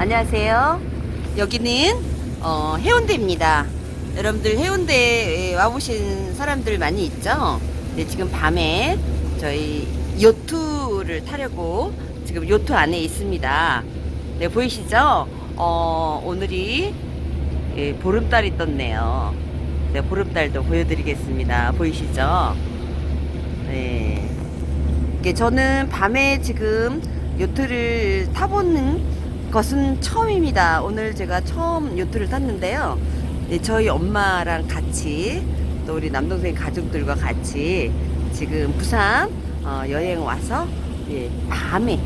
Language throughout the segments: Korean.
안녕하세요. 여기는 어, 해운대입니다. 여러분들 해운대에 와보신 사람들 많이 있죠? 네, 지금 밤에 저희 요트를 타려고 지금 요트 안에 있습니다. 네, 보이시죠? 어, 오늘이 예, 보름달이 떴네요. 네, 보름달도 보여드리겠습니다. 보이시죠? 네. 저는 밤에 지금 요트를 타보는 것은 처음입니다. 오늘 제가 처음 요트를 탔는데요. 네, 저희 엄마랑 같이 또 우리 남동생 가족들과 같이 지금 부산 어, 여행 와서 예, 밤에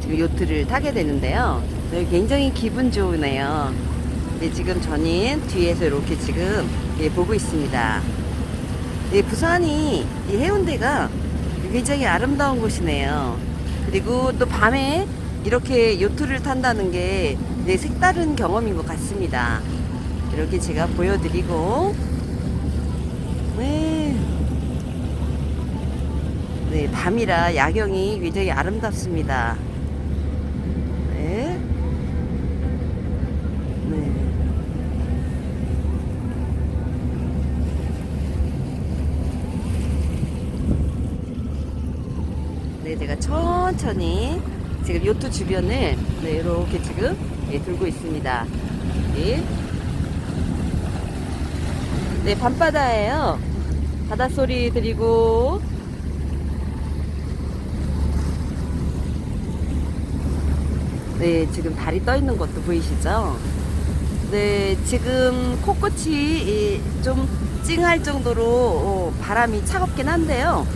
지금 요트를 타게 되는데요. 네, 굉장히 기분 좋으네요. 네, 지금 저는 뒤에서 이렇게 지금 예, 보고 있습니다. 예, 부산이 이 해운대가 굉장히 아름다운 곳이네요. 그리고 또 밤에 이렇게 요트를 탄다는 게 네, 색다른 경험인 것 같습니다. 이렇게 제가 보여드리고, 네. 네, 밤이라 야경이 굉장히 아름답습니다. 네. 네. 네, 천천히 지금 요트 주변을 네, 이렇게 지금 예, 돌고 있습니다. 예. 네, 밤바다예요. 바닷소리 들리고 네, 지금 달이 떠 있는 것도 보이시죠? 네, 지금 코끝이 이, 좀 찡할 정도로 어, 바람이 차갑긴 한데요.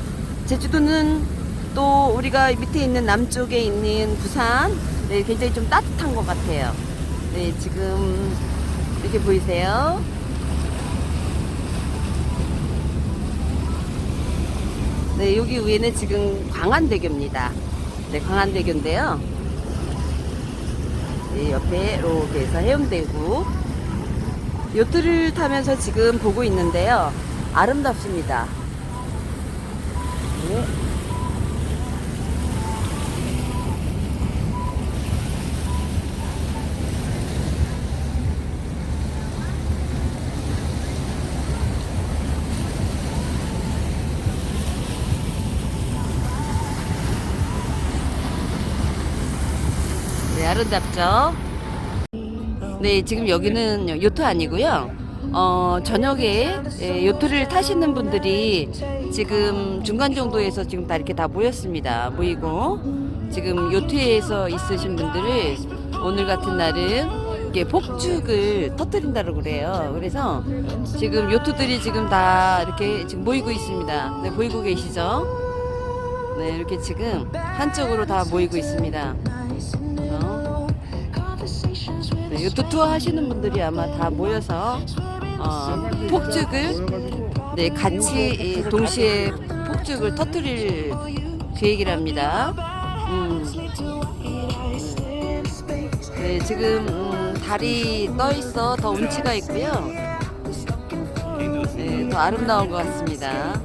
제주도는 또 우리가 밑에 있는 남쪽에 있는 부산, 네, 굉장히 좀 따뜻한 것 같아요. 네, 지금 이렇게 보이세요? 네, 여기 위에는 지금 광안대교입니다. 네, 광안대교인데요. 네, 옆에 이렇게 해서 해운대구 요트를 타면서 지금 보고 있는데요. 아름답습니다. 네. 네, 아름답죠? 네, 지금 여기는 요트 아니고요. 어, 저녁에 예, 요트를 타시는 분들이 지금 중간 정도에서 지금 다 이렇게 다 모였습니다. 모이고 지금 요트에서 있으신 분들을 오늘 같은 날은 이렇게 폭죽을 터뜨린다고 그래요. 그래서 지금 요트들이 지금 다 이렇게 지금 모이고 있습니다. 네, 보이고 계시죠? 네, 이렇게 지금 한쪽으로 다 모이고 있습니다. 어? 네, 요트 투어 하시는 분들이 아마 다 모여서 어, 폭죽을 네, 같이 이, 동시에 폭죽을 터뜨릴 계획이랍니다. 음. 네, 지금 음, 달이 떠 있어 더 운치가 있고요. 네, 더 아름다운 것 같습니다.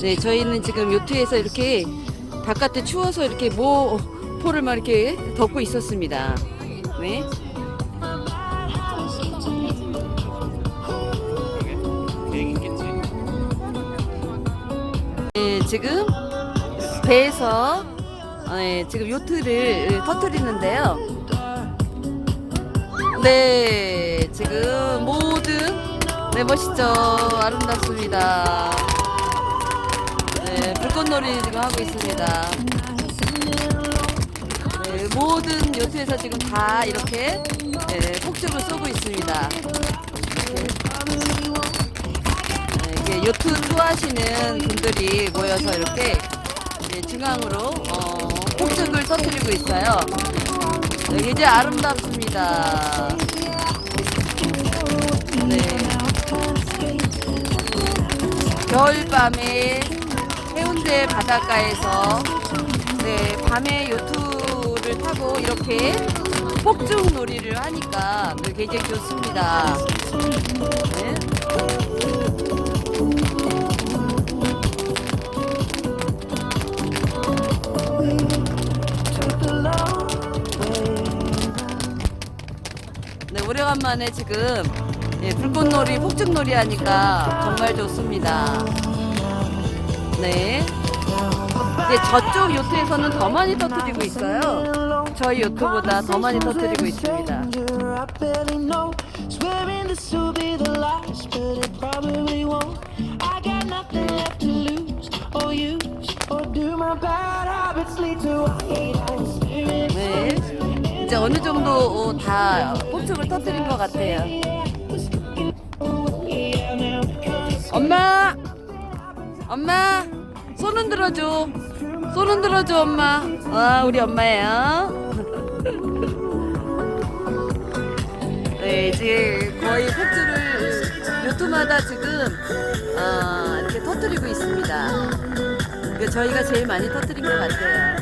네, 저희는 지금 요트에서 이렇게 바깥에 추워서 이렇게 모포를 막 이렇게 덮고 있었습니다. 네. 네, 지금 배에서 어, 네, 지금 요트를 터뜨리는데요. 네, 지금 모든 네 멋있죠, 아름답습니다. 네, 불꽃놀이 지금 하고 있습니다. 네, 모든 요트에서 지금 다 이렇게 네, 폭죽을 쏘고 있습니다. 네, 이렇게 요트 투어하시는 분들이 모여서 이렇게 네, 중앙으로 어, 폭죽을 터뜨리고 있어요. 네, 굉장히 아름답습니다. 네. 겨울밤에 해운대 바닷가에서 네, 밤에 요트 버스를 타고 이렇게 폭죽 놀이를 하니까 굉장히 좋습니다. 네. 네, 오래간만에 지금 예, 불꽃놀이, 폭죽놀이 하니까 정말 좋습니다. 네. 네, 저쪽 요트에서는 더 많이 터뜨리고 있어요. 저희 요트보다 더 많이 터뜨리고 있습니다. 네. 이제 어느 정도 어, 다 폭죽을 터뜨린 것 같아요. 엄마! 엄마! 손 흔들어줘. 손 흔들어줘, 엄마. 와, 우리 엄마예요. 네, 이제 거의 폭죽을 요트마다 지금 어, 이렇게 터뜨리고 있습니다. 그 저희가 제일 많이 터뜨린 것 같아요.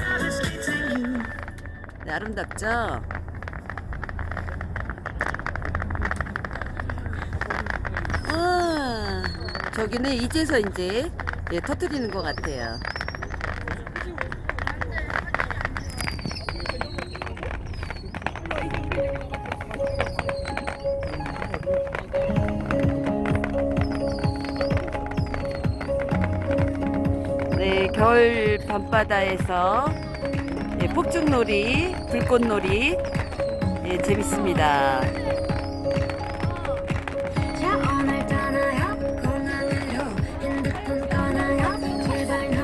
네, 아름답죠? 아, 저기는 이제서 이제 예, 터뜨리는 것 같아요. 네, 겨울 밤바다에서 예, 폭죽놀이, 불꽃놀이 예, 재밌습니다.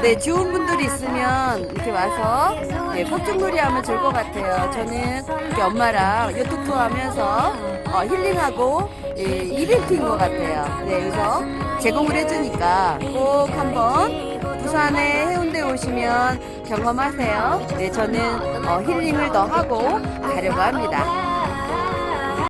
네, 좋은 분들이 있으면 이렇게 와서 예, 폭죽놀이 하면 좋을 것 같아요. 저는 이렇게 엄마랑 요트 투어 하면서 어, 힐링하고 예, 이벤트인 것 같아요. 네, 그래서 제공을 해주니까 꼭 한번 부산에 해운대 오시면 경험하세요. 네, 저는 어, 힐링을 더 하고 가려고 합니다.